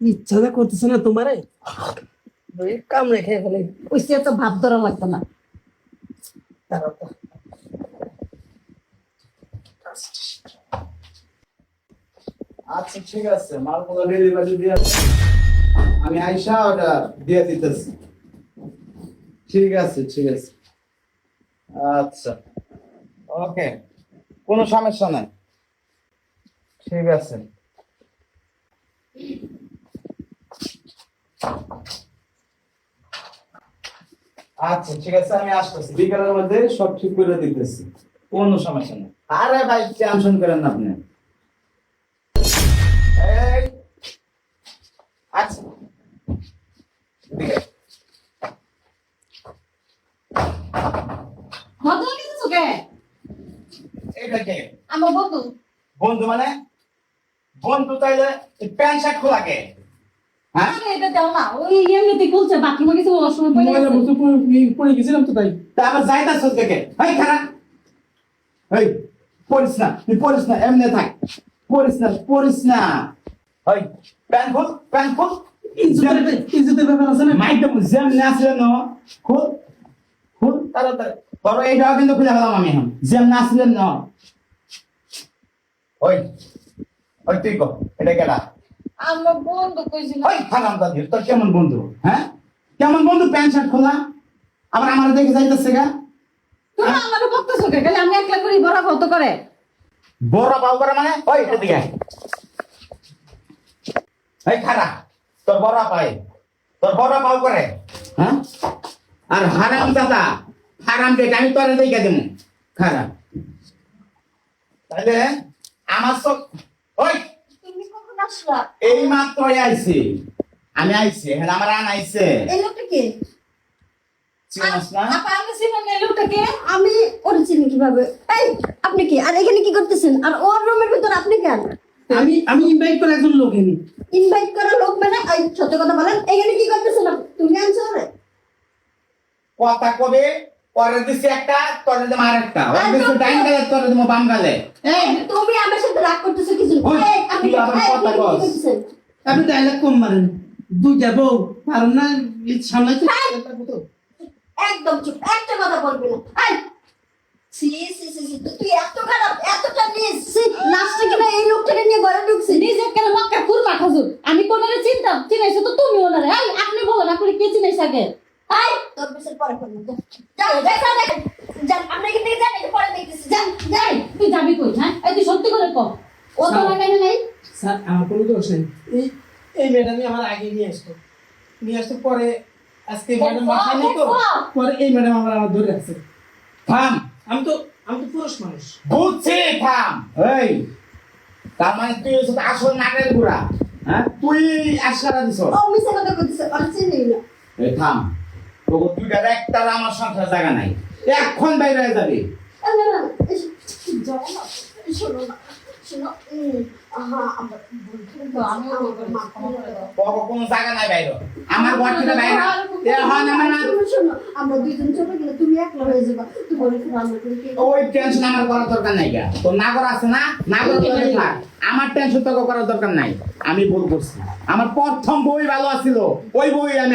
ইচ্ছাটা করতেছে না তোমারে? ওই কামড়ে খেয়ে ফেলে। ওইসে তো ভাব ধরা লাগতো না। তো। আচ্ছা ঠিক আছে। মালগুলো ডেলিভারি দিয়ে আমি আইসা ওটা দিয়ে দিতেছি। ঠিক আছে ঠিক আছে। আচ্ছা। ওকে। কোনো সমস্যা নাই। ঠিক আছে। আচ্ছা ঠিক আছে আমি আসতেছি। বিকালের মধ্যে সব ঠিক করে দিতেছি। কোনো সমস্যা নেই। আরে ভাই টেনশন করেন না আপনি। আচ্ছা। কিছু কে? আমার বন্ধু। বন্ধু মানে? বন্ধু তাইলে প্যান্ট শার্ট খোলা কে? হ্যাঁ? এটা দাও না ওই এমনিতে খুলছে বাকি মা কিছু বলার সময় পড়ে গেছে। বস্তু পড়ে- পড়ে গেছিলাম তো তাই। তা আবার যাইতাছ দেখে। এই খারাপ এই পড়িস না তুই পড়িস না এমনি থাক। পড়িস না পড়িস না। ওই প্যান্ট খুল প্যান্ট খুল। ইজ্জতের ব্যাপার- আছে না? মাইকে যেমনি আসলে ন খুল খুল তাড়াতাড়ি। তোর এইটাও কিন্তু খুলে ফেলাম আমি এখন। ন ওই ওই তুই কো এটা কেডা? আমার বন্ধু কইছিল। ওই খালাম দাদি তোর কেমন বন্ধু? হ্যাঁ? কেমন বন্ধু? প্যান্ট শার্ট খোলা? আবার আমার দেখে যাইতেছে গা। তুমি আমার বকতেছো কে? খালি আমি একলা করি বড় কত করে। বড় পাও করে মানে? ওই এদিকে। এই খারা তোর বড় পাই তোর বড় পাও করে। হ্যাঁ? আর হারাম দাদা হারাম পেট আমি তোর দেখে দেবো। খারা তাহলে আমার সব ওই! এই মাত্রই আইছি। আমি আইছি হ্যাঁ আমার আন আইছে। এই লোকটা কে চিনিস না আপা আমি সিনেমা নেই লোকটাকে? আমি ওর চিনি কীভাবে? এই আপনি কি? আর এখানে কি করতেছেন? আর ওর রুমের ভিতর আপনি কেন? আমি আমি ইনভাইট করে একজন লোক এনে। ইনভাইট করা লোক মানে এই সত্য কথা বলেন। এখানে কি করতেছেন? তুমি আনছো কথা কবে? পরে দিছি একটা তোরে দেবো আর একটা। দিছি ডাইন গালে তোরে দেবো বাম গালে এই তুমি আমার সাথে রাগ করতেছো কিছু? এই আপনি তুই কথা আপনি কি বল। করতেছেন আপনি ডায়লগ কম মারেন। দুইটা বউ পারেন না সামলাইতে। একদম চুপ একটা কথা বলবি না। এই সি সি সি সি তুই এত খারাপ এতটা নিস। কিনা এই লোকটাকে নিয়ে ঘরে নিজে কেন মক্কা কুরমা খাজুর আমি কোনারে চিনতাম চিনাইছো তো তুমি ওনারে। আপনি বলেন আপনি কে চিনাইছ আগে? এই তোর বিশেষ পরে করব যাও যাও। যান আপনি এখান থেকে যান পরে দেখতেছি। যান যাই। তুই যাবি কই হ্যাঁ? এই তুই সত্যি করে কর ও তো লাগাই নাই। স্যার আমার কোনো দোষ নেই। এই এই ম্যাডামই আমার আগে নিয়ে আসতো। নিয়ে আসতো পরে আজকে ম্যাডাম বাসায় নেই তো। পরে এই ম্যাডাম আমার আমার ধরে আছে থাম আমি তো আমি তো পুরুষ মানুষ। বুঝছি থাম। এই তার মানে তুই হচ্ছে আসল নাটের গুড়া হ্যাঁ? তুই আশকারা দিছ ও মিছে কথা কইতেছে আর চিনি না এই থাম। তোকে দুইটার একটার আমার সংসার জায়গা নাই। এখন বাইরে যাবি। আমার ভুল করে তো আমিও আমার বলব, মাফ করে দাও। তোকে কোনো জায়গা নাই বাইরে। আমার ঘর থেকে বাইরে। এখন আমার না শোনো, শোনো আমরা দুইজন চলে গেলে তুমি একলা হয়ে যাবা। ওই টেনশন আমার করার দরকার নাই গা। তোর নাগর আছে না? নাগর আমার টেনশন করার দরকার নাই। আমি ভুল করছি। আমার প্রথম বই ভালো আছিল। ওই বই আমি